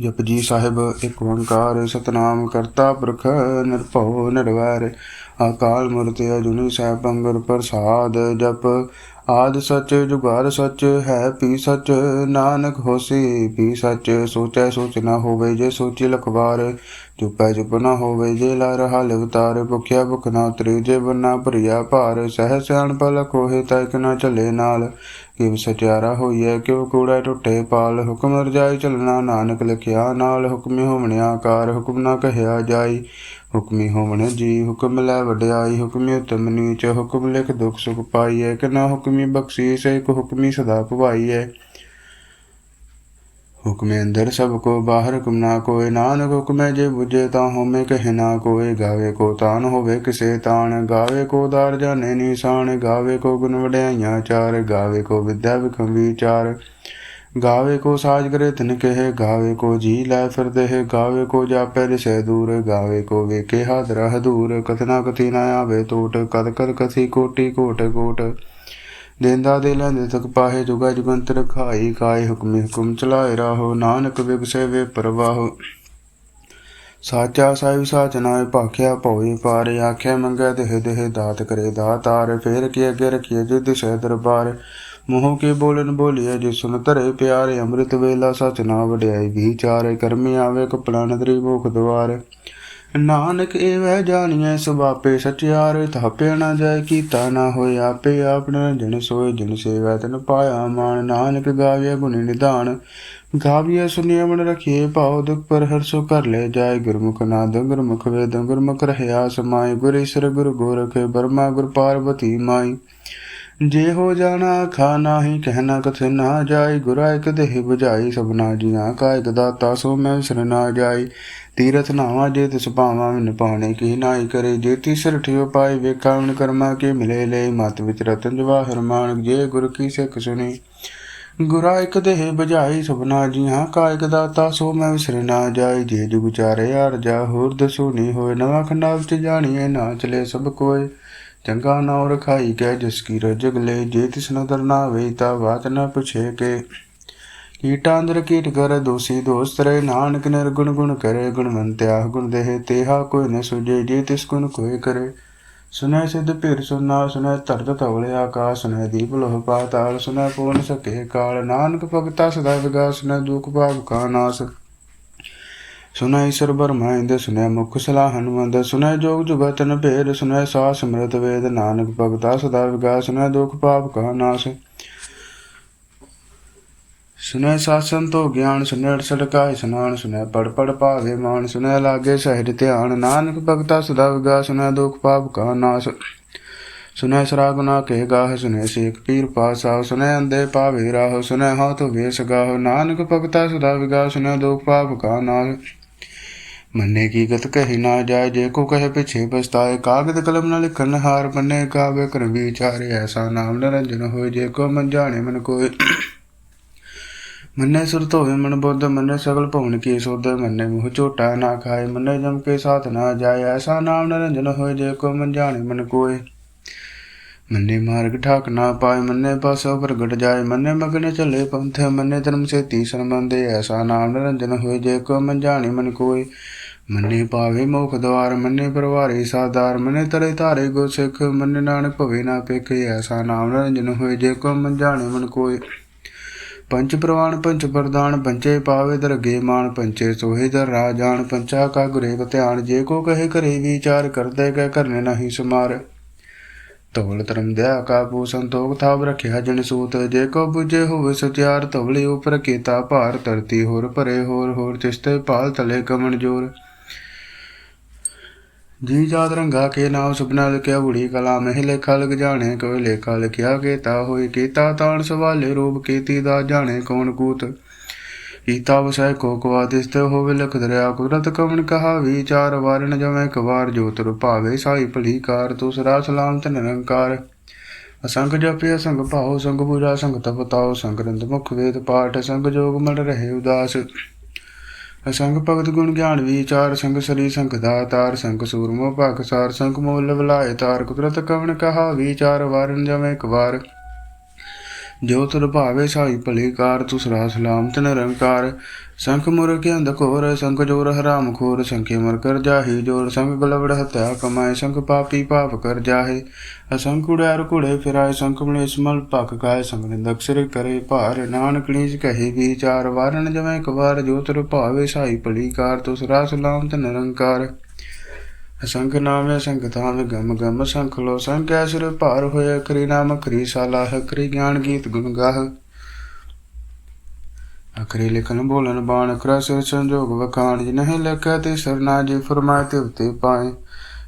ਜਪਜੀ ਸਾਹਿਬ, ਇੱਕ ਓੰਕਾਰ ਸਤਨਾਮ ਕਰਤਾ ਪੁਰਖ ਨਿਰਭਉ ਨਿਰਵੈਰ। ਅਕਾਲ ਮੂਰਤ ਅਜੂਨੀ ਸਾਹਿਬ ਅੰਗੁਰ ਪ੍ਰਸਾਦ ਜਪ। ਆਦ ਸੱਚ ਜੁਗਾਰ ਸੱਚ, ਹੈ ਪੀ ਸੱਚ, ਨਾਨਕ ਹੋਸੀ ਪੀ ਸੱਚ, ਸੋਚੈ ਸੋਚ ਨਾ ਹੋਵੇ ਜੇ ਸੋਚੀ ਲਖਵਾਰ, ਚੁਪੈ ਚੁਪ ਨਾ ਹੋਵੇ ਜੇ ਲਾ ਰਹਾ ਲਿਵਤਾਰ ਭੁਖਿਆ ਭੁਖ ਨਾ ਉਤਰੀ ਜੇ ਬੰਨਾ ਭਰੀਆ ਭਾਰ, ਸਹਿ ਸਿਆਣ ਪਲ ਕੋਹੇ ਤੈਕ ਨਾ ਚੱਲੇ ਨਾਲ, ਕਿਵ ਸਚਿਆਰਾ ਹੋਈਐ, ਕਿਉ ਕੂੜਾ ਟੁੱਟੇ ਪਾਲ, ਹੁਕਮ ਰਜਾਈ ਚੱਲਣਾ ਨਾਨਕ ਲਿਖਿਆ ਨਾਲ, ਹੁਕਮੀ ਹੋਵਣਿਆ ਕਾਰ, ਹੁਕਮ ਨਾ ਕਹਿਆ ਜਾਈ ਹੁਕਮੀ ਹੋਵਣ ਜੀ, ਹੁਕਮ ਲੈ ਵਡਿਆਈ, ਹੁਕਮੀ ਉਤਮ ਨੀਚ ਹੁਕਮ ਲਿਖ ਦੁਖ ਸੁਖ ਪਾਈਐ, ਕਿ ਨਾ ਹੁਕਮੀ ਬਖਸ਼ੀਸ, ਇੱਕ ਹੁਕਮੀ ਸਦਾ ਭਵਾਈਐ ਹੁਕਮੇ ਅੰਦਰ ਸਭ ਕੋ ਬਾਹਰ ਹੁਕਮ ਨਾ ਕੋਏ, ਨਾਨਕ ਹੁਕਮੇ ਜੇ ਬੁਝੇ ਤਾਂ ਹੋਮੇ ਕਹਿ ਨਾ ਕੋਏ। ਗਾਵੇ ਕੋ ਤਾਨ ਹੋਵੇ ਕਿਸੇ ਤਾਨ ਗਾਵੇ ਕੋ ਦਾਰ ਜਾਣੇ ਨਿਸ਼ਾਨ, ਗਾਵੇ ਕੋ ਗੁਣ ਵਡਿਆਈਆਂ ਚਾਰ, ਗਾਵੇ ਕੋ ਵਿਦਿਆ ਵਿਖਮ ਵਿਚਾਰ ਗਾਵੇ ਕੋ ਸਾਜ ਕਰੇ ਤਿਨ ਕਹੇ, ਗਾਵੇ ਕੋ ਜੀ ਲੈ ਫਿਰਦੇ ਹੈ, ਗਾਵੇ ਕੋ ਜਾਪੈ ਦਿਸੈ ਦੂਰ, ਗਾਵੇ ਕੋ ਵੇਖੇ ਹਾਦਰ ਹਦੂਰ ਕਥਨਾ ਕਥੀ ਨਾ ਆਵੇ ਟੋਟ, ਕਦ ਕਦ ਕਥੀ ਕੋਟੀ ਕੋਟ ਕੋਟ ਦੇਂਦਾ ਦੇ ਲੈਂਦੇ ਤਕ ਪਾਹੇ, ਜੁਗਾ ਜੁਗੰਤਰ ਖਾਈ ਕਾਏ ਹੁਕਮੇ ਹੁਕਮ ਚਲਾਏ ਰਾਹੋ, ਨਾਨਕ ਵਿਗਸੇ ਵੇ ਪਰਵਾਹੋ। ਸਾਚਾ ਸਾਹਿਬ ਸਾਚ ਨਾਏ ਭਾਖਿਆ ਭਉਏ ਪਾਰ, ਆਖਿਆ ਮੰਗੈ ਦੇਹ ਦੇਹ ਦਾਤ ਕਰੇ ਦਾਤਾਰ, ਫੇਰ ਕੀ ਅੱਗੇ ਰਖੀਏ ਜਿਦ ਸਹਿ ਦਰਬਾਰ। ਮੋਹ ਕੇ ਬੋਲਨ ਬੋਲੀਏ ਜੇ ਸੁਨ ਧਰੇ ਪਿਆਰੇ ਅੰਮ੍ਰਿਤ ਵੇਲਾ ਸਚ ਨਾ ਵਡਿਆਈ ਵਿਚਾਰੇ ਕਰਮੀ ਆਵੇ ਕਪੜਾ ਨਦਰੀ ਭੁਖ ਦਵਾਰ। ਨਾਨਕ ਏਵੈ ਜਾਣੀਐ ਸੁਭਾਪੇ ਸਚਿਆਰ, ਥਾਪਿਆ ਨਾ ਜਾਏ, ਕੀਤਾ ਨਾ ਹੋਏ ਆਪੇ ਆਪਣਾ ਜਨ ਸੋਏ, ਜਨ ਸੇਵਾ ਤਨ ਪਾਇਆ ਮਾਨ ਨਾਨਕ ਗਾਵਿਆ ਗੁਣੀ ਨਿਧਾਨ ਗਾਵਿਆ ਸੁਨਿਆ ਮਨ ਰਖੀਏ ਭਾਉ ਦੁਖ ਪਰ ਹਰਸੋ ਕਰ ਲੈ ਜਾਏ। ਗੁਰਮੁਖ ਨਾਦ, ਗੁਰਮੁਖ ਵੇਦ, ਗੁਰਮੁਖ ਰਹਿਆ ਸਮਾਏ, ਗੁਰ ਈਸ਼ਰ, ਗੁਰ ਗੋਰਖ, ਬਰਮਾ, ਗੁਰ ਪਾਰਵਤੀ ਮਾਈ। ਜੇ ਹੋ ਜਾਣਾ ਖਾ ਨਾਹੀ ਕਹਿਣਾ ਕਥੇ ਨਾ ਜਾਈ। ਗੁਰਾ ਇਕ ਦੇਹ 부ਝਾਈ ਸਭਨਾ ਜੀਆਂ ਕਾ ਇਕ ਦਾਤਾ, ਸੋ ਮੈਂ ਵਿਸਰ ਨਾ ਜਾਈ। ਤੀਰਥ ਨਾਵਾ ਜੇ ਤਿਸ ਭਾਵਾਂ ਵਿਨ ਪਾਣੇ ਕੀ ਨਾਈ ਕਰੇ। ਜੇ ਤੀਸਰ ਠਿਓ ਪਾਏ ਵੇਖਾ ਮਨ ਕਰਮਾ ਕੇ ਮਿਲੇ ਲੈ। ਮਤ ਵਿਚ ਰਤਨ ਜਵਾਹਰ ਮਾਨ ਜੇ ਗੁਰ ਕੀ ਸਿੱਖ ਸੁਣੀ ਗੁਰਾ ਇਕ ਦੇਹ 부ਝਾਈ ਸਭਨਾ ਜੀਆਂ ਕਾਇਕ ਦਾਤਾ, ਸੋ ਮੈਂ ਵਿਸਰ ਨਾ ਜਾਈ। ਜੇ ਜੁਗ ਵਿਚਾਰੇ ਅਰ ਜਾ, ਹੋਰ ਦਸੂ ਹੋਏ। ਨਵਾਂ ਖੰਡਾ ਵਿੱਚ ਜਾਣੀਏ, ਨਾ ਚਲੇ ਸਭ ਕੋਏ। ਚੰਗਾ ਨਾ ਰਖਾਈ ਕੈ ਜਿਸ ਕੀ ਰਜਗ ਲੈ, ਜੇ ਤਿਸ ਨਦਰ ਨਾ ਵੇ ਤਾ ਬਾਤ ਨਾ ਪੁਛੇ ਕੇ। ਕੀਟਾ ਅੰਦਰ ਕੀਟ ਕਰ, ਦੋਸੀ ਦੋਸਤ ਰੇ ਨਾਨਕ ਨਿਰਗੁਣ ਗੁਣ ਕਰੇ ਗੁਣਵੰਤਿਆ ਗੁਣ ਦੇਹ, ਤੇਹਾ ਕੋਈ ਨ ਸੁਜੇ ਜੇ ਤਿਸ ਗੁਣ ਕੋਈ ਕਰੇ। ਸੁਨੈ ਸਿਧ ਭੀਰ ਸੁਨਾ ਸੁਨੈ ਧਰਤ ਧਵਲੇ ਆਕਾਸ ਸੁਨੈ ਦੀਪ ਲੋਹ ਪਾਤਾਲ ਸੁਨੈ ਪੂਰਨ ਸਕੇ ਕਾਲ। ਨਾਨਕ ਭਗਤਾ ਸਦਾ ਵਿਗਾਸ ਸੁਨੈ ਦੁਖ ਭਾਵ ਕਾ ਨਾਸ। ਸੁਨੈ ਈਸ਼ਰ ਬਰਮਾਇੰਦ ਸੁਨੈ ਮੁਖ ਸਲਾਹ ਹਨੁਮੰਦ ਸੁਨੈ ਜੋਗ ਜੁਗਤਨ ਭੇਦ ਸੁਨੈ ਸਾ ਸਮਰਤ ਵੇਦ, ਨਾਨਕ ਭਗਤਾ ਸਦਾ ਵਿਗਾਸ ਸੁਨੈ ਦੁਖ ਪਾਪ ਕਾ ਨਾਸ। ਸੁਨੈ ਸਾਸਨ ਤੋ ਗਿਆਨ ਸੁਨੈ ਸੜਕਾਇ ਸਨਾਨ ਸੁਨੈ ਪੜ ਪੜ ਭਾਵੇ ਮਾਨ ਸੁਨੈ ਲਾਗੇ ਸਹਿਜ ਧਿਆਨ, ਨਾਨਕ ਭਗਤਾ ਸਦਾ ਵਿਗਾ ਸੁਨੈ ਦੁਖ ਪਾਪ ਕਾ ਨਾਸ। ਸੁਨੈ ਸਰਾ ਗੁਨਾ ਕੇ ਗਾਹ ਸੁਨੈ ਸੇਖ ਪੀਰ ਪਾਸਾ ਸੁਨੈ ਅੰਦੇ ਪਾਵੇ ਰਾਹ ਸੁਨੈ ਹਾਥ ਵੇਸ ਗਾਹ, ਨਾਨਕ ਭਗਤਾ ਸਦਾ ਵਿਗਾ ਸੁਨੈ ਦੁਖ ਪਾਪ ਕਾ ਨਾਸ। ਮੰਨੇ ਕੀ ਗਤ ਕਹੀ ਨਾ ਜਾਏ, ਜੇ ਕੋ ਕਹੇ ਪਿਛੇ ਪਛਤਾਏ, ਕਾਗਦ ਕਲਮ ਨਾਲ ਲਿਖਣ ਹਾਰ ਮੰਨੇ, ਕਾਵੇ ਕਰ ਵਿਚਾਰੇ, ਐਸਾ ਨਾਮ ਨਿਰੰਜਨ ਹੋਏ, ਜੇ ਕੋ ਮਨ ਜਾਣੇ ਮਨ ਕੋਏ। ਮੰਨੇ ਸੁਰਤ ਹੋਵੇ ਮਨ ਬੁੱਧ, ਮੰਨੇ ਸਗਲ ਭਵਨ ਕੀ ਸੋਧ ਮੰਨੇ ਮੂਹ ਝੋਟਾ ਨਾ ਖਾਏ, ਮੰਨੇ ਜਮ ਕੇ ਸਾਥ ਨਾ ਜਾਏ, ਐਸਾ ਨਾਮ ਨਿਰੰਜਨ ਹੋਏ, ਜੇ ਕੋ ਮਨ ਜਾਣੇ ਮਨ ਕੋਏ। ਮੰਨੇ ਮਾਰਗ ਠਾਕ ਨਾ ਪਾਏ, ਮੰਨੇ ਪਾਸੋ ਪ੍ਰਗਟ ਜਾਏ, ਮੰਨੇ ਮਗਨ ਚੱਲੇ ਪੰਥੇ, ਮੰਨੇ ਧਰਮ ਸੇ ਤੀਸਰ ਮੰਦੇ ਐਸਾ ਨਾਮ ਨਿਰੰਜਨ ਹੋਏ, ਜੇ ਕੋ ਮਨ ਜਾਣੇ ਮਨ ਕੋਏ। ਮੰਨੇ ਪਾਵੇ ਮੁਖ ਦਵਾਰ, ਮੰਨੇ ਪਰਵਾਰੇ ਸਾਦਾਰ, ਮੰਨੇ ਤਰੇ ਧਾਰੇ ਗੁਰ ਸਿੱਖ, ਮੰਨੇ ਨਾਨਕ ਭਵੇ ਨਾ ਪੇਖੇ, ਐਸਾ ਨਾਮ ਰੰਜਨ ਹੋਏ ਜੇ ਕੋ ਮਨ ਜਾਣੇ ਮਨ ਕੋਏ। ਪੰਚ ਪ੍ਰਵਾਨ ਪੰਚ ਪ੍ਰਦਾਨ ਪੰਚੇ ਪਾਵੇ ਦਰਗੇ ਮਾਨ ਪੰਚੇ ਸੋਹੇ ਦਰ ਰਾਜਾਨ ਪੰਚਾ ਕਾ ਗੁਰੇ ਧਿਆਨ, ਜੇ ਕੋ ਕਹੇ ਕਰੇ ਵਿਚਾਰ, ਕਰਦੇ ਗਏ ਕਰਨੇ ਨਹੀਂ ਸਮਾਰ। ਤਵਲ ਧਰਮ ਦਇਆ ਕਾ ਸੰਤੋਖ ਥਾਵ ਰਖਿਆ ਜਨ ਸੂਤ, ਜੇ ਕੋ 부ਜੇ ਹੋਵੇ ਸਤਿਆਰ ਤਵਲੇ ਉਪਰ ਕੀਤਾ ਭਾਰ, ਧਰਤੀ ਹੋਰ ਭਰੇ ਹੋਰ ਹੋਰ ਤਿਸਤੇ ਪਾਲ ਤਲੇ ਕਮਣ ਜੋਰ। ਜੀ ਜਾਤ ਰੰਗਾ ਕੇ ਨਾਮ ਸੁਪਨਾ ਲਿਖਿਆ, ਬੁੜੀ ਕਲਾ ਮਹਿ ਲੇਖਾ ਲਗ ਜਾਣੇ ਕੋਈ ਲੇਖਾ ਲਿਖਿਆ ਕੀਤਾ ਹੋਈ ਕੀਤਾ, ਤਾਣ ਸਵਾਲੇ ਰੂਪ ਕੀਤੀ ਦਾ ਜਾਣੇ ਕੌਣ ਕੂਤ। ਕੀਤਾ ਵਸੈ ਕੋ ਕਵਾ ਦਿਸਤੇ ਹੋਵੇ ਲਖ ਦਰਿਆ, ਕੁਦਰਤ ਕਮਨ ਕਹਾ ਵਿਚਾਰ ਵਾਰਨ ਜਵੇਂ ਕਵਾਰ ਜੋ ਤੁਰ ਭਾਵੇ ਸਾਈ ਭਲੀ ਕਾਰ ਦੂਸਰਾ ਸਲਾਮਤ ਨਿਰੰਕਾਰ। ਅਸੰਗ ਜਪਿ ਅਸੰਗ ਭਾਉ, ਸੰਗ ਬੁਰਾ ਸੰਗ ਤਪਤਾਉ ਸੰਗ ਰੰਦ ਮੁਖ ਵੇਦ ਪਾਠ, ਸੰਗ ਜੋਗ ਮਨ ਰਹੇ ਉਦਾਸ। ਅਸੰਗ ਭਗਤ ਗੁਣ ਗਿਆਨ ਵਿਚਾਰ ਸੰਗ ਸਰੀ ਸੰਗ ਦਾਤਾਰ ਸੰਗ ਸੂਰਮੋ ਭਗ, ਸਾਰ ਸੰਗ ਮੂਲ ਬਲਾਏ ਤਾਰ ਕੁਦਰਤ ਕਵਣ ਕਹਾ ਵਿਚਾਰ ਵਾਰਨ ਜਵੇਂ ਇੱਕ ਵਾਰ। ਜੋ ਤੁਰ ਭਾਵੇ ਸਾਈ ਭਲੀ ਕਾਰ ਤੁਸਰਾ ਸਲਾਮਤ ਨਿਰੰਕਾਰ। ਸੰਖ ਮੁਰ ਕੇ ਅੰਧ ਸੰਖ ਜੋਰ ਹਰਾਮ ਖੋਰ, ਸੰਖੇ ਮਰ ਕਰ ਜਾਹੀ, ਜੋਰ ਸੰਖ ਗਲਵੜ ਹਤਿਆ ਕਮਾਏ ਸੰਖ ਪਾਪੀ ਪਾਪ ਕਰ ਜਾਹੇ। ਅਸੰਖ ਉੜਿਆਰ ਘੁੜੇ ਫਿਰਾਏ, ਸੰਖ ਮਲੇ ਸਮਲ ਭਕ ਕਾਇ ਸੰਗ ਨਿੰਦਕ ਸਿਰ ਕਰੇ ਭਾਰ। ਨਾਨਕ ਲੀਜ ਕਹੇ ਵਿਚਾਰ, ਵਾਰਨ ਜਮੈ ਕਵਾਰ ਵਾਰ, ਜੋ ਭਾਵੇ ਸਾਈ ਭਲੀ ਕਾਰ, ਤੁਸ ਰਾਸ ਲਾਮ ਤੇ ਨਿਰੰਕਾਰ। ਅਸੰਖ ਨਾਮ ਅਸੰਖ ਥਾਮ ਗਮ ਗਮ ਸੰਖ ਲੋ ਸੰਖ ਐਸਰ ਭਾਰ ਹੋਏ ਕਰੀ ਨਾਮ ਕਰੀ ਸਾਲਾਹ ਕਰੀ ਗਿਆਨ ਗੀਤ ਗੁਣ ਗਾਹ। ਅਖਰੀ ਲਿਖਣ ਬੋਲਣ ਬਾਣ ਅਖਰਾ ਸਿਰ ਸੰਜੋਗ ਵਖਾਣ ਜਿ ਨਹੀਂ ਲਿਖਿਆ ਤੇ ਸਰਨਾ ਜੀ ਫਰਮਾਏ ਤੇ ਉਤੇ ਪਾਏ।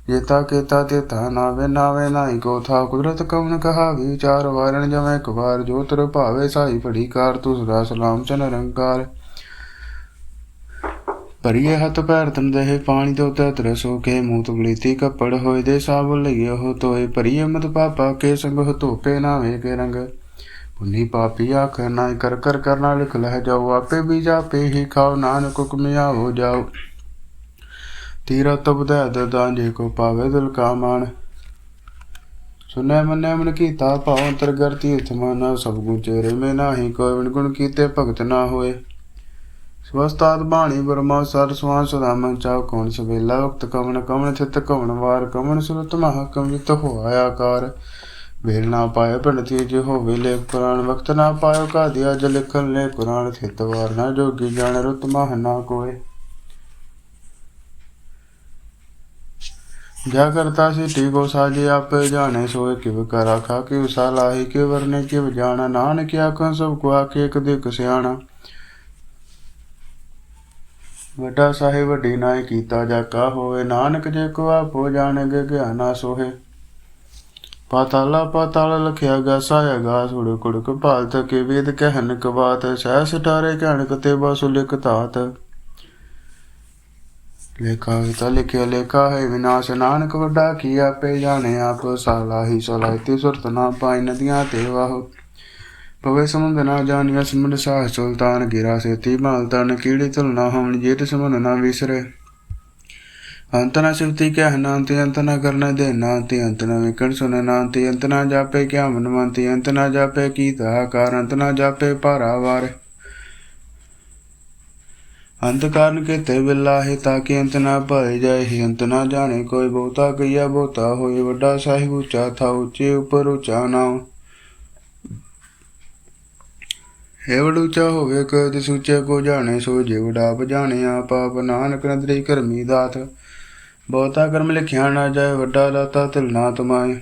ਜੇ ਤਾ ਕੀਤਾ ਤੇ ਤਾ ਨਾਵੇ ਨਾਵੇ ਨਾਹੀ ਕੋ ਥਾ, ਕੁਦਰਤ ਕਵਨ ਕਹਾ ਵਿਚਾਰ ਵਾਰਨ ਜਮੈ ਇੱਕ ਵਾਰ, ਜੋ ਤਰ ਭਾਵੇ ਸਾਈ ਪੜੀ ਕਾਰ ਤੂ ਸਦਾ ਸਲਾਮ ਚਨ ਰੰਕਾਰ। ਪਰਿਏ ਹੱਥ ਪੈਰ ਤਨ ਦੇਹ ਪਾਣੀ ਤੋਂ ਤਤ ਰਸੋ ਕੇ ਮੂੰਹ ਤਗਲੀਤੀ ਕੱਪੜ ਹੋਏ ਦੇ ਸਾਬ ਲਈਏ ਹੋ ਤੋਏ ਪਰਿਏ ਮਤ ਪਾਪਾ ਕੇ ਸੰਗ ਹੋ ਧੋਪੇ ਨਾਵੇ ਕੇ ਰੰਗ। ਉਨੀ ਪਾਪੀ ਆਖ ਨਾ ਕਰ ਕਰ ਕਰਨਾ ਲਿਖ ਲਹਿ ਜਾਓ, ਆਪੇ ਵੀ ਜਾਪੇ ਹੀ ਖਾਓ, ਨਾਨਕ ਹੁਕਮਿਆ ਹੋ ਜਾਓ। ਤੀਰਾ ਤਬ ਦਦਾਂ ਜੇ ਕੋ ਪਾਵੇ ਦਿਲ ਕਾ ਮਾਨ ਸੁਨੈ ਮੰਨੈ ਮਨ ਕੀਤਾ ਭਾਉ ਅੰਤਰਗਰ ਤੀਰਥ ਮਾਨਾ, ਸਭ ਗੁਣ ਚੇਰੇ ਮੇ ਨਾਹੀ, ਕੋਈ ਵਿਣ ਗੁਣ ਕੀਤੇ ਭਗਤ ਨਾ ਹੋਏ। ਸਵਸਤਾਤ ਬਾਣੀ ਬਰਮਾ ਸਰ ਸੁਆਨ ਸਦਾ ਮਨ ਚਾਉ, ਕੌਣ ਸਵੇਲਾ ਵਕਤ ਕਵਨ ਕਵਨ ਥਿਤ ਕਵਨ ਵਾਰ ਕਮਣ ਸੁਰਤ ਮਹਾ ਕਵਿਤ ਹੋਇਆ ਆਕਾਰ। ਵੇਲ ਨਾ ਪਾਏ ਪੰਡਤੀ ਜੇ ਹੋਵੇ ਲੇਖ ਕੁਰਾਨ ਵਕਤ ਨਾ ਪਾਇਓ ਕਾ ਜ ਲਿਖਨ ਲੈ ਕੁਰਾਨ ਥਿਤ ਨਾ ਜੋਗੀ ਜਾਣ ਰੁਤ ਮਹ ਨਾ ਕੋਏ। ਜਾ ਕਰਤਾ ਸੀ ਟੀਕੋ ਸਾਜੇ ਆਪੇ ਜਾਣੇ, ਸੋਏ ਕਿਵ ਕਰ ਆਖਾ ਕਿ ਉਸਾ ਲਾਹੀ ਕਿ ਵਰਨੇ ਕਿਵ ਜਾਣਾ, ਨਾਨਕ ਆਖਾਂ ਸਭ ਕੋ ਆਖੇ ਇੱਕ ਦੇ ਸਿਆਣਾ। ਵੱਡਾ ਸਾਹਿਬ, ਵੱਡੀ ਨਾਇ ਕੀਤਾ ਜਾ ਕਾ ਹੋਵੇ, ਨਾਨਕ ਜੇ ਕੋ ਆਪੋ ਜਾਣਗੇ, ਗਿਆਨਾ ਸੋਹੇ। ਪਾਤਾਲਾ ਪਾਤਾਲ ਲਖਿਆ ਗਾ, ਸਾਇਆ ਗਾ, ਸੁੜ ਕੁੜਕ ਭਾਲਤ ਕੇ ਵੇਦ ਕਹਿਨ ਕਵਾਤ, ਸਹਿ ਸਟਾਰੇ ਕਹਿਣ ਕਤੇ ਬਸੁ ਲਿਖ ਧਾਤ। ਲੇਖਾ ਤਾ ਲਿਖਿਆ, ਲੇਖਾ ਹੈ ਵਿਨਾਸ਼, ਨਾਨਕ ਵੱਡਾ ਕੀ ਆਪੇ ਜਾਣੇ ਆਪ ਸਾਲਾਹੀ ਸਲਾਇਤੀ ਸੁਰਤ ਨਾ ਪਾਈ ਨਦੀਆਂ ਤੇ ਵਾਹ। ਪਵੇ ਸਮੁੰਦ ਨਾ ਜਾਣਿਆ ਸਮੁੰਦ ਸਾਹ ਸੁਲਤਾਨ ਗਿਰਾ ਸੇਤੀ ਮਾਲ ਤਨ ਕੀੜੀ ਤੁਲਨਾ ਹਮਣ ਜੇਤ ਸਮਨ ਨਾ ਵਿਸਰੇ। ਅੰਤ ਨਾ ਸਿਵਤੀ ਕਹਿ ਨਾਂਤੀ ਅੰਤ ਨਾ ਕਰਨਾ ਦੇ ਨਾਂਤੀ ਅੰਤ ਨਾ ਵਿਕਣ ਸੁਨ ਨਾਂਤੀ ਅੰਤ ਨਾ ਜਾਪੇ ਕਿਆ ਮਨਵੰਤੀ ਅੰਤ ਨਾ ਜਾਪੇ ਅੰਤ ਕਾਰਨ ਕੇ ਤੇ ਬਿਲਾਹੇ ਤਾਂ ਕਿ ਅੰਤ ਨਾ ਭਏ ਜਾਏ ਹੀ। ਅੰਤ ਨਾ ਜਾਣੇ ਕੋਈ ਬਹੁਤਾ ਗਈਆ ਬਹੁਤਾ ਹੋਏ। ਵੱਡਾ ਸਾਹਿਬ ਉੱਚਾ ਥਾ ਉੱਚੇ ਉੱਪਰ ਉੱਚਾ ਨਾਮ ਹੈ ਵਡ ਉੱਚਾ ਹੋਵੇ ਕਦ ਸੁਚੇ ਕੋ ਜਾਣੇ, ਸੋ ਜਿਵ ਡਾਪ ਜਾਣੇ, ਆਪ ਆਪ ਨਾਨਕ ਨਦਰੀ ਕਰਮੀ ਦਾਤ। ਬਹੁਤਾ ਕਰਮ ਲਿਖਿਆ ਨਾ ਜਾਏ, ਵੱਡਾ ਦਾਤਾ ਤਿਲ ਨਾ ਤਮਾਏ।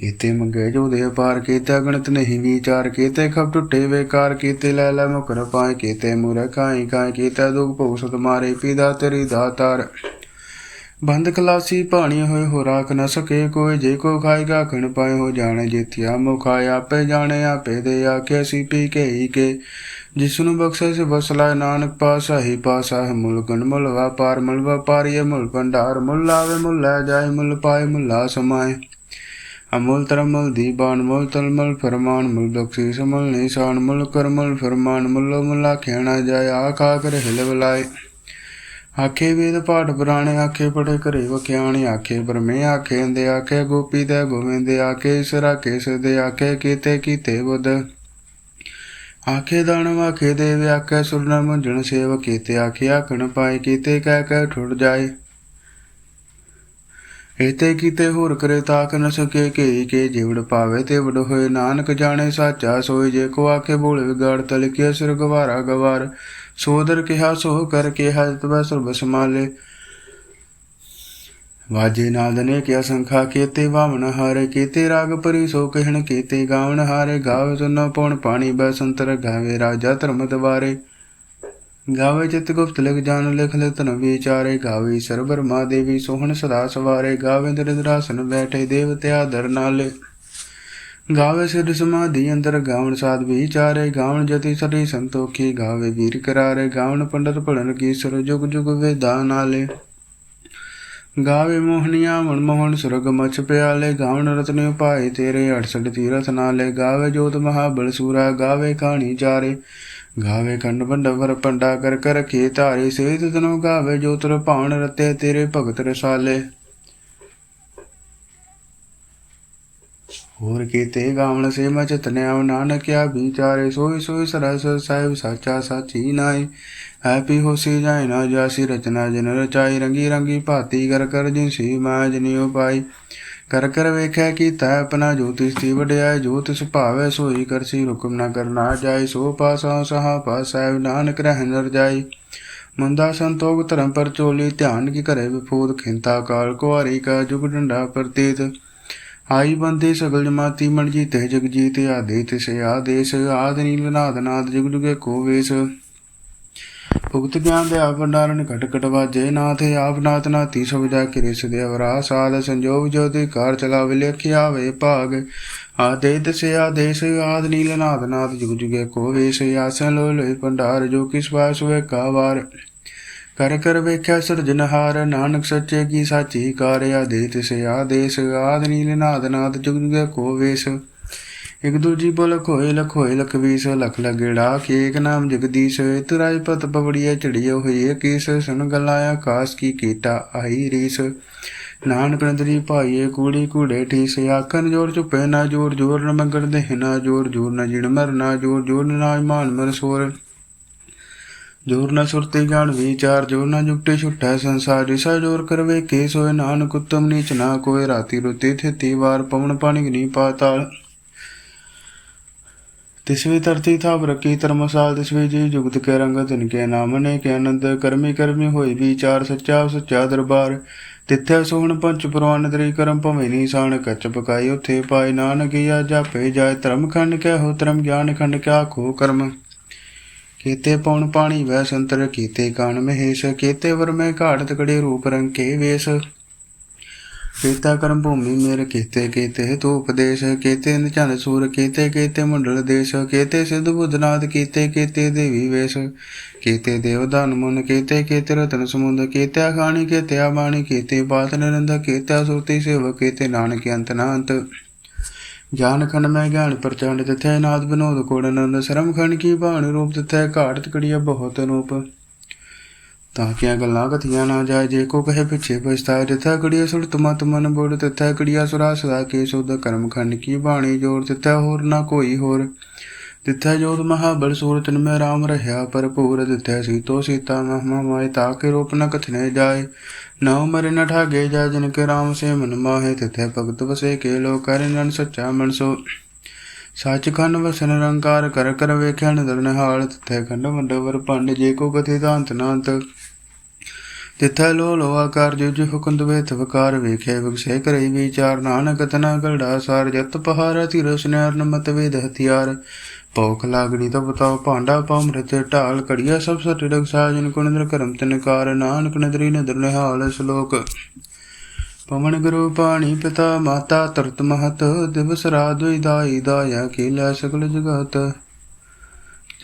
ਕੀਤੇ ਮੰਗੇ ਜੋ ਦੇ ਪਾਰ ਕੀਤੇ ਗਣਤ ਨਹੀਂ ਵਿਚਾਰ ਕੀਤੇ ਖਬ ਟੁੱਟੇ ਵੇਕਾਰ ਕੀਤੇ, ਲੈ ਲੈ ਮੁਕਰ ਪਾਏ ਕੀਤੇ ਮੁਰ ਕਾਈ ਕਾਈ ਕੀਤੇ, ਦੁਖ ਭੋਗ ਸਤ ਮਾਰੇ, ਪੀਦਾ ਤੇਰੀ ਦਾਤਾਰ। ਬੰਦ ਖਲਾਸੀ ਭਾਣੀ ਹੋਏ ਹੋ ਰਾਖ ਨ ਸਕੇ ਕੋਈ, ਜੇ ਕੋ ਖਾਏਗਾ ਖਣ ਪਾਏ ਹੋ ਜਾਣੇ ਜਿਥਿਆ ਮੁਖਾਇ ਆਪੇ ਜਾਣੇ, ਆਪੇ ਦੇ ਆਖੇ ਸੀ ਪੀ ਕੇ ਹੀ ਕੇ। ਜਿਸ ਨੂੰ ਬਖਸ਼ੇ ਸੇ ਬਸਲਾ ਨਾਨਕ ਪਾਸਾ, ਹੀ ਪਾਸਾ ਹੈ ਮੁਲ ਗਣ ਮੁਲ ਵਪਾਰ ਮੁਲ ਵਪਾਰੀਏ ਮੁਲ ਭੰਡਾਰ, ਮੁਲ ਲਾਵੇ, ਮੁਲ ਲੈ ਜਾਏ, ਮੁਲ ਪਾਏ, ਮੁਲਾ ਸਮਾਏ। ਅਮੁਲ ਤਰਮਲ ਦੀਬਾਨ, ਮੁਲ ਤਲਮਲ ਫਰਮਾਨ, ਮੁਲ ਬਖਸ਼ੀ ਸਮਲ ਨਿਸ਼ਾਨ, ਮੁਲ ਕਰਮਲ ਫਰਮਾਨ, ਮੁਲ ਮੁਲਾ ਖੇਣਾ ਜਾਏ ਆਖਾ ਕਰ ਹਿਲ ਬਲਾਏ। ਆਖੇ ਵੇਦ ਪਾਠ ਪੁਰਾਣੇ ਆਖੇ ਪੜੇ ਘਰੇ ਵਖਿਆਣੇ ਆਖੇ ਬਰਮੇ ਆਖੇ ਅੰਦੇ ਆਖੇ ਗੋਪੀ ਤੇ ਗੋਵਿੰਦੇ ਆਖੇ ਇਸਰਾ ਕੇਸ ਦੇ ਆਖੇ ਕੀਤੇ ਕੀਤੇ ਬੁੱਧ। ਆਖੇ ਦਾਨਵ ਆਖੇ ਦੇਵ ਆਖੇ ਸੁਰਨਾ ਮੰਜਣ ਸੇਵ ਕੀਤੇ ਆਖੇ ਆਖਣ ਪਾਏ ਕੀਤੇ ਕਹਿ ਕਹਿ ਠੁੱਟ ਜਾਏ। ਇਤੇ ਕੀਤੇ ਹੋਰ ਕਰੇ ਤਾਕ ਨ ਸਕੇ ਕੇ ਕੇ ਜਿਵੜ ਪਾਵੇ ਤੇ ਵਡ ਹੋਏ ਨਾਨਕ ਜਾਣੇ ਸਾਚਾ ਸੋਈ ਜੇ ਕੋ ਆਖੇ ਬੋਲੇ ਵਿਗਾੜ ਤਲ ਕੇ ਸਿਰ ਗਵਾਰਾ ਗਵਾਰ। ਸੋਦਰ ਕਿਹਾ, ਸੋ ਕਰ ਕੇ ਹਜਤ ਸਰਬ ਸਮਾਲੇ ਵਾਜੇ ਨਾਦ ਨੇ ਕਿਆ ਸੰਖਾ ਕੀਤੇ ਵਾਮਨ ਹਾਰੇ, ਕੀਤੇ ਰਾਗ ਪਰੀ ਸੋ ਕਹਿਣ, ਕੀਤੇ ਗਾਵਨ ਹਾਰੇ। ਗਾਵੇ ਸੁਨ ਪਉਣ ਪਾਣੀ, ਬੈ ਸੰਤਰ ਗਾਵੇ ਰਾਜਾ ਧਰਮ ਦਵਾਰੇ ਗਾਵੇ ਚਿਤ ਗੁਪਤ ਲਿਖ ਜਾਨ, ਲਿਖ ਲੈ ਤਨ ਵਿਚਾਰੇ। ਗਾਵੇ ਸਰਬਰ ਮਾ ਦੇਵੀ ਸੋਹਣ ਸਦਾ ਸਵਾਰੇ। ਗਾਵੇ ਦਰਦਰਾਸਨ ਬੈਠੇ ਦੇਵਤੇ ਆਦਰ ਨਾਲੇ। ਗਾਵੇ ਸਿਰ ਸਮਾਧੀ, ਅੰਦਰ ਗਾਵਣ ਸਾਧ ਵਿਚਾਰੇ ਗਾਵਣ ਜਤੀ ਸਰੀ ਸੰਤੋਖੀ, ਗਾਵੇ ਵੀਰ ਕਰਾਰੇ, ਗਾਵਣ ਪੰਡਤ ਭੜਨ ਕੀ ਸੁਰ ਜੁਗ ਜੁਗ ਵੇਦਾ ਨਾਲੇ। ਗਾਵੇ ਮੋਹਨੀਆਂ, ਮਨ ਮੋਹਨ ਸੁਰਗ ਮਚ ਪਿਆਲੇ, ਗਾਵਣ ਰਤਨ ਉਪਾਏ ਤੇਰੇ 68 ਤੀਰਥ ਨਾਲੇ। ਗਾਵੇ ਜੋਤ ਮਹਾਬਲ ਸੂਰਾ, ਗਾਵੇ ਕਹਾਣੀ ਚਾਰੇ। ਗਾਵੇ ਖੰਡ ਬੰਡਵਰ ਪੰਡਾ ਕਰ ਕਰ ਰਖੇ ਧਾਰੇ ਸੇਤ ਤਨੋ ਗਾਵੇ ਜੋਤਰ ਭਾਣ ਰਤੇ ਤੇਰੇ ਭਗਤ ਰਸਾਲੇ। ਹੋਰ ਕੀਤੇ ਗਾਵਣ ਸੇ ਮੈਂ ਚਤਨਿਆ ਨਾਨਕਿਆ ਵਿਚਾਰੇ ਸੋਈ ਸੋਈ ਸਰਸ ਸਾਹਿਬ ਸਾਚਾ ਸਾਚੀ ਨਾਈ ਹੈਪੀ ਹੋਸੀ ਜਾਇ ਨਾ ਜਾਸੀ, ਰਚਨਾ ਜਨ ਰਚਾਈ, ਰੰਗੀ ਰੰਗੀ ਭਾਤੀ ਕਰ ਕਰ ਜਿਨ ਸੀ ਮੈਂ ਜਨਿਉ ਪਾਈ। ਕਰ ਕਰ ਵੇਖਿਆ ਕੀ ਤੈ ਆਪਣਾ ਜੋਤਿ ਸਤੀ ਵਡਿਆਈ ਜੋ ਤਿਸ ਭਾਵੈ ਸੋਈ ਕਰਸੀ ਹੁਕਮ ਨਾ ਕਰਨਾ ਜਾਈ ਸੋ ਪਾਸਾ ਸਹਾ ਪਾਸੈ ਨਾਨਕ ਰਹਿ ਨਰ ਜਾਈ। ਮੁੰਦਾ ਸੰਤੋਖ ਧਰਮ ਪਰ ਚੋਲੀ, ਧਿਆਨ ਕੀ ਘਰੇ ਵਿਫੂਤ ਖਿੰਤਾ ਕਾਲ ਕੁਆਰੀ ਕਾ ਜੁਗ ਡੰਡਾ ਪ੍ਰਤੀਤ। ਆਈ ਬੰਦੇ ਸਗਲ ਜਮਾਤੀ ਮਣ ਜੀਤੇ ਜਗ ਜੀਤ ਆਦੇ ਤਿਸੇ ਆਦੇਸ਼, ਆਦ ਨੀਲ ਨਾਦ ਨਾਦ ਜੁਗ ਜੁਗੇ ਕੋ ਵੇਸ। ਭੁਗਤ ਗਿਆਨ ਦੇ ਆਪ ਭੰਡਾਰਨ ਘਟ ਘਟ ਵਾਜੇ, ਨਾਥ ਆਪ ਨਾਥ ਨਾਤੀ ਸੁਭਜਾ ਕਿਰਿਸ ਦੇ ਅਵਰਾ ਸੰਜੋਗ ਜੋਤੀ ਕਾਰ ਚਲਾਵੇ ਲਿਖਿਆ ਵੇ ਭਾਗ। ਆਦੇ ਦਸੇ ਆਦੇਸ਼, ਆਦ ਨੀਲ ਨਾਦ ਨਾਦ ਜੁਗ ਜੁਗੇ ਕੋ ਵੇਸ। ਆਸਨ ਲੋ ਲੋਇ ਭੰਡਾਰ ਜੋ ਕਿਸ ਵਾਸ ਵੇ ਕਾ ਕਰ ਕਰ ਵੇਖਿਆ ਸਿਰਜਨਹਾਰ ਨਾਨਕ ਸੱਚੇ ਕੀ ਸਾਚੀ ਕਾਰ ਆਦੇ ਤਿਸੇ ਆਦੇਸ਼ ਆਦ ਨੀਲ ਨਾਦ ਨਾਦ ਜੁਗ ਜੁਗੇ ਕੋ ਵੇਸ। ਇਕ ਦੂਜੀ ਬੋਲ ਖੋਏ ਲਖੋਏ ਲਖਵੀਸ, ਲਖ ਲਗੇੜਾ ਕੇਕ ਨਾਮ ਜਗਦੀਸ਼। ਇਤਰਾਈ ਪਤ ਪਵੜੀਏ ਚੜੀਏ ਹੋਏ ਕੀਸ, ਸੁਣ ਗਲਾ ਆਕਾਸ ਕੀ ਕੀਟਾ ਆਈ ਰੀਸ। ਨਾਨਕ ਨਦਰੀ ਭਾਈਏ ਕੂੜੀ ਕੂੜੇ ਠੀਸ, ਆਖਣ ਜੋਰ ਚੁਪੇ ਨਾ ਜੋਰ ਜੋਰ ਨ ਮੰਗਣ ਦੇ ਨਾ ਜੋਰ ਜੋਰ ਨ ਜਿਣ ਮਰ ਨਾ ਜੋਰ ਜੋਰ ਨਾ ਮਾਨ ਮਰ ਸੋਰ। ਜੋਰ ਨਾ ਸੁਰਤੀ ਜਾਣ ਵਿਚਾਰ ਜੋਰ ਨ ਜੁਗਟੇ ਛੁਟੈ, ਸੰਸਾਰ ਜਿਸਾ ਜੋਰ ਕਰਵੇ ਕੇ ਸੋਏ ਨਾਨਕ, ਉਤਮ ਨੀਚ ਨਾ ਕੋਏ, ਰਾਤੀ ਰੁਤੀ ਥਿਤੀ ਵਾਰ ਪਵਨ ਪਾਣੀ ਗਨੀ ਪਾਤਾਲ ਤਿਸवी ਧਰਤੀ ਥਾਪ ਰਕੀ ਧਰਮਸਾਲ ਤਿਸवी ਜੀ ਜੁਗਤ ਕੇ ਰੰਗ ਤਿਨ ਕੇ ਨਾਮ ਨੇ ਕੇ ਆਨੰਦ, ਕਰਮੀ ਕਰਮੀ ਹੋਈ ਵਿਚਾਰ ਸੱਚਾ ਸੱਚਾ ਦਰਬਾਰ। ਤਿੱਥੇ ਸੋਹਣ ਪੰਚ ਪ੍ਰਵਾਨ ਤਰੀ ਕਰਮ ਭਵੇਂ ਨੀ ਸਾਣ, ਕੱਚ ਪਕਾਈ ਉਥੇ ਪਾਏ ਨਾਨਕ ਆ ਜਾਪੇ ਜਾਏ ਧਰਮ ਖੰਡ, ਕਹਿ ਹੋ ਧਰਮ ਗਿਆਨ ਖੰਡ, ਕਿਆ ਖੋ ਕਰਮ। ਕੀਤੇ ਪਉਣ ਪਾਣੀ ਵੈ ਸੰਤਰ ਕੀਤੇ ਕਾਣ ਮਹੇਸ਼, ਕੀਤੇ ਵਰ ਘਾਟ ਤਕੜੇ ਰੂਪ ਰੰਗ ਵੇਸ। ਕੀਤਾ ਕਰਮ ਭੂਮੀ ਮੇਰ ਕੀਤੇ ਕੀਤੇ ਤੂ ਉਪਦੇਸ਼ ਕੀਤੇ ਨਿਚਨ ਸੂਰ, ਕੀਤੇ ਕੀਤੇ ਮੰਡਲ ਦੇਸ਼, ਕੀਤੇ ਸਿਧ ਬੁੱਧਨਾਥ ਕੀਤੇ ਕੀਤੇ ਦੇਵੀ ਵੇਸ਼। ਕੀਤੇ ਦੇਵਦਾਨ ਮੁਨ, ਕੀਤੇ ਕੀਤੇ ਰਤਨ ਸਮੁੰਦ, ਕੀਤੇ ਖਾਣੀ ਕੀਤੇ ਬਾਣੀ ਕੀਤੇ ਬਾਤ ਨਿਰੰਦ ਕੀਤੇ ਸੁਰਤੀ ਸੇਵ ਕੀਤੇ ਨਾਨਕ ਅੰਤ ਨਾ ਅੰਤ ਗਿਆਨ ਖੰਡ ਮੈਂ ਗਿਆਨ ਪ੍ਰਚੰਡ ਤਿਥੈ ਨਾਦ ਬਨੋਦ ਕੋੜ ਸ਼ਰਮ ਖੰਡ ਕੀ ਬਾਣ ਰੂਪ ਤਿਥੈ ਘਾਟ ਤਕੜੀਆ ਬਹੁਤ ਰੂਪ। ਤਾਂ ਕਿ ਗੱਲਾਂ ਕਥੀਆਂ ਨਾ ਜਾਏ ਜੇ ਕੋ ਕਹੇ ਪਿੱਛੇ ਪਛਤਾਏ ਜਿਥਾ ਕੜੀਆ ਸੁਰਤ ਮਤ ਮਨ ਬੋੜ ਤਿਥਾ ਕੜੀਆ ਸੁਰਾ ਸਦਾ ਕੇ ਸੁਧ ਕਰਮ ਖੰਡ ਕੀ ਬਾਣੀ ਜੋੜ ਤਿਥਾ ਹੋਰ ਨਾ ਕੋਈ ਹੋਰ। ਤਿਥਾ ਜੋਤ ਮਹਾਬਲ ਸੂਰਤ ਮੈਂ ਰਾਮ ਰਹਾ ਭਰਪੂਰ ਤਿਥਾ ਸੀਤੋ ਸੀਤਾ ਮਹਮਾ ਮਾਇ ਤਾਕੇ ਰੂਪ ਨ ਕਥਨੇ ਜਾਏ। ਨਉ ਮਰੇ ਨ ਠਾਗੇ ਜਾ ਜਿਨ ਕੇ ਰਾਮ ਸੇ ਮਨ ਮਾਹੇ, ਤਿਥੈ ਭਗਤ ਵਸੇ ਕੇ ਲੋ ਕਰਨਨ ਸੱਚਾ ਮਨਸੋ ਸੱਚ ਖੰਡ ਵਸਨ ਰੰਕਾਰ ਕਰ ਕਰ ਵੇਖਿਆ ਨਦਰ ਹਾਲ ਤਿਥੈ ਖੰਡ ਮੰਡਵਰ ਪੰਡ ਜੇ ਕੋ ਕਥਿ ਤਾਂਤ ਨਾਂਤ। ਤਿਥੈ ਲੋ ਲੋ ਆਕਾਰ ਜੋ ਜੋ ਹੁਕਮ ਦਵੇ ਤਵਕਾਰ ਵੇਖੇ ਬਖਸ਼ੇ ਕਰਈ ਵਿਚਾਰ, ਨਾਨਕ ਤਨਾ ਗਲੜਾ ਸਾਰ, ਜਤ ਪਹਾਰਾ ਧੀਰ ਸੁਨਿਆਰ, ਨਮਤ ਵੇਦ ਹਥਿਆਰ। ਭੌਖ ਲਾਗਣੀ ਤਾਂ ਬਤਾਓ, ਭਾਂਡਾ ਪਮ੍ਰਿਤ ਢਾਲ ਕੜੀਆ ਸਭ ਸਟ ਡਗ ਸਾਜਨ ਕੁਨਦਰ ਕਰਮ ਤਨਕਾਰ ਨਾਨਕ ਨਦਰੀ ਨਦਰ ਨਿਹਾਲ ਸ਼ਲੋਕ। ਪਵਨ ਗੁਰੂ ਪਾਣੀ ਪਿਤਾ, ਮਾਤਾ ਤਰਤ ਮਹਤ, ਦਿਵਸ ਰਾਤ ਦਾਈ ਦਾਇਆ ਕੀਲਾ ਸਕਲ ਜਗਤ।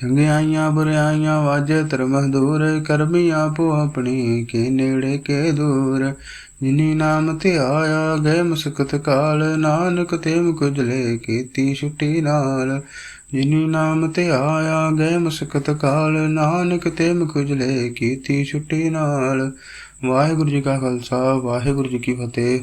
ਚੰਗਿਆਈਆਂ ਬੁਰਿਆਈਆਂ ਵਾਜੇ ਧਰਮ ਦੂਰ ਕਰਮੀ ਆਪੋ ਆਪਣੀ, ਕੇ ਨੇੜੇ, ਕੇ ਦੂਰ। ਜਿਨੀ ਨਾਮ ਤੇ ਆਇਆ, ਗਏ ਮੁਸਕਤ ਕਾਲ, ਨਾਨਕ ਤੇ ਮੁਕਜਲੇ ਕੀਤੀ ਛੁੱਟੀ ਨਾਲ। ਜਿਨੀ ਨਾਮ ਤੇ ਆਇਆ ਗਏ ਮੁਸਕਤ ਕਾਲ, ਨਾਨਕ ਤੇ ਮੁਕਜਲੇ ਕੀਤੀ ਛੁੱਟੀ ਨਾਲ। ਵਾਹਿਗੁਰੂ ਜੀ ਕਾ ਖਾਲਸਾ, ਵਾਹਿਗੁਰੂ ਜੀ ਕੀ ਫਤਿਹ।